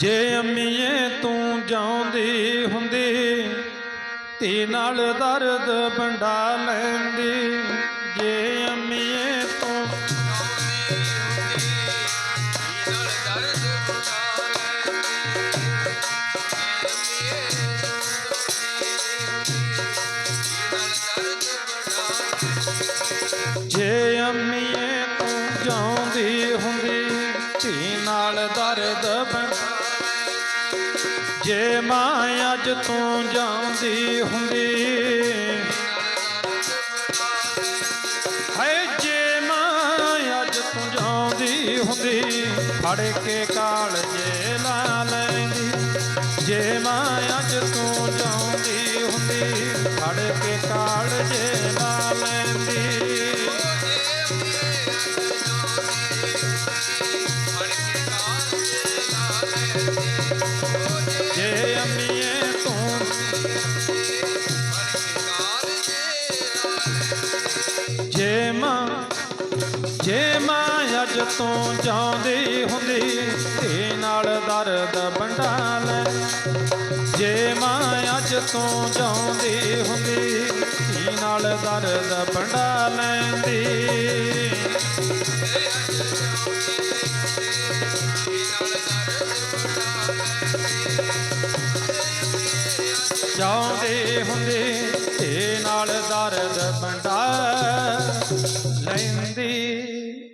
ਜੇ ਅੰਮੀਏ ਤੂੰ ਜਾਉਂਦੀ ਹੁੰਦੀ, ਧੀ ਨਾਲ ਦਰਦ ਵੰਡਾ ਲੈਂਦੀ। ਜੇ ਅੰਮੀਏ ਤੂੰ ਜੇ ਅੰਮੀਏ ਤੂੰ ਜਾਉਂਦੀ ਹੁੰਦੀ ਦਰਦ ਵੰਡਾ ਜੇ ਮਾਂ ਅੱਜ ਤੂੰ ਜਾਂਦੀ ਹੁੰਦੀ, ਹਾਏ ਜੇ ਮਾਂ ਅੱਜ ਤੂੰ ਜਾਂਦੀ ਹੁੰਦੀ, ਫੜ ਕੇ ਕਾਲ ਲਾ ਲੈਂਦੀ। ਜੇ ਮਾਂ ਅੱਜ ਤੂੰ ਜਾਂਦੀ ਹੁੰਦੀ, ਫੜ ਕੇ ਕਾਲ ਜੇ ਮਾਂ ਜੇ ਮਾਂ ਅੱਜ ਤੋਂ ਜਾਂਦੀ ਹੁੰਦੀ ਤੇ ਨਾਲ ਦਰਦ ਬੰਡਾਲ ਜੇ ਮਾਂ ਅੱਜ ਤੋਂ ਜਾਂਦੀ ਹੁੰਦੀ ਤੇ ਨਾਲ ਦਰਦ ਬੰਡਾ ਲੈਂਦੀ। ਜਾਂਦੇ ਹੁੰਦੇ ਤੇ ਨਾਲ ਦਰਦ ਬੰਡਾ நந்தி